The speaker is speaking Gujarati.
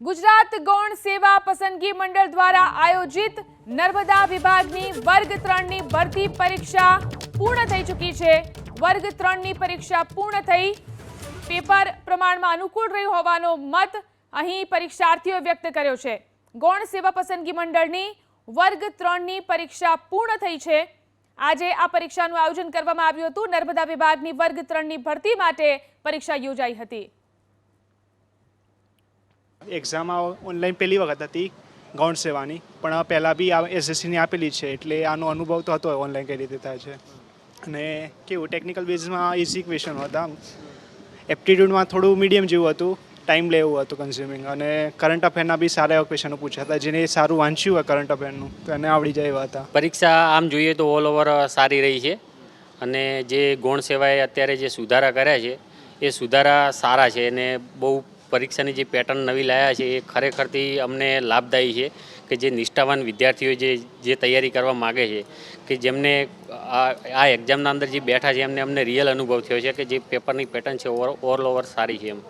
ગુજરાત ગૌણ સેવા પસંદગી મંડળ દ્વારા આયોજિત નર્મદા વિભાગની વર્ગ ત્રણની ભરતી પરીક્ષા પૂર્ણ થઈ ચૂકી છે. વર્ગ ત્રણની પરીક્ષા પૂર્ણ થઈ. પેપર પ્રમાણમાં અનુકૂળ રહ્યું હોવાનો મત અહીં પરીક્ષાર્થીઓ વ્યક્ત કર્યો છે. ગૌણ સેવા પસંદગી મંડળની વર્ગ ત્રણની પરીક્ષા પૂર્ણ થઈ છે. આજે આ પરીક્ષાનું આયોજન કરવામાં આવ્યું હતું. નર્મદા વિભાગની વર્ગ ત્રણની ભરતી માટે પરીક્ષા યોજાઈ હતી. એક્ઝામ ઓનલાઈન પહેલી વખત હતી ગૌણ સેવાની પણ પહેલાં બી આ એસએસસીની આપેલી છે, એટલે આનો અનુભવ તો હતો ઓનલાઈન કઈ રીતે થાય છે. અને કેવું ટેકનિકલ બેઝમાં ઇઝી ક્વેશ્ચન હતા. એપ્ટિટ્યૂડમાં થોડું મીડિયમ જેવું હતું ટાઈમ લેવું હતું કન્ઝ્યુમિંગ અને કરંટ અફેરના બી સારા એવા ક્વેશ્ચનો પૂછ્યા હતા, જેને સારું વાંચ્યું હોય કરંટ અફેરનું તો એને આવડી જાય એવા હતા. પરીક્ષા આમ જોઈએ તો ઓલ ઓવર સારી રહી છે. અને જે ગૌણ સેવાએ અત્યારે જે સુધારા કર્યા છે, એ સુધારા સારા છે. અને બહુ પરીક્ષાની જે પેટર્ન નવી લાયા છે, એ ખરેખરથી અમને લાભદાયી છે કે જે નિષ્ઠાવાન વિદ્યાર્થીઓ જે જે તૈયારી કરવા માગે છે, કે જેમને આ આ એક્ઝામના અંદર જે બેઠા છે, એમને અમને રિયલ અનુભવ થયો છે કે જે પેપરની પેટર્ન છે, ઓવર ઓલ ઓવર સારી છે એમ.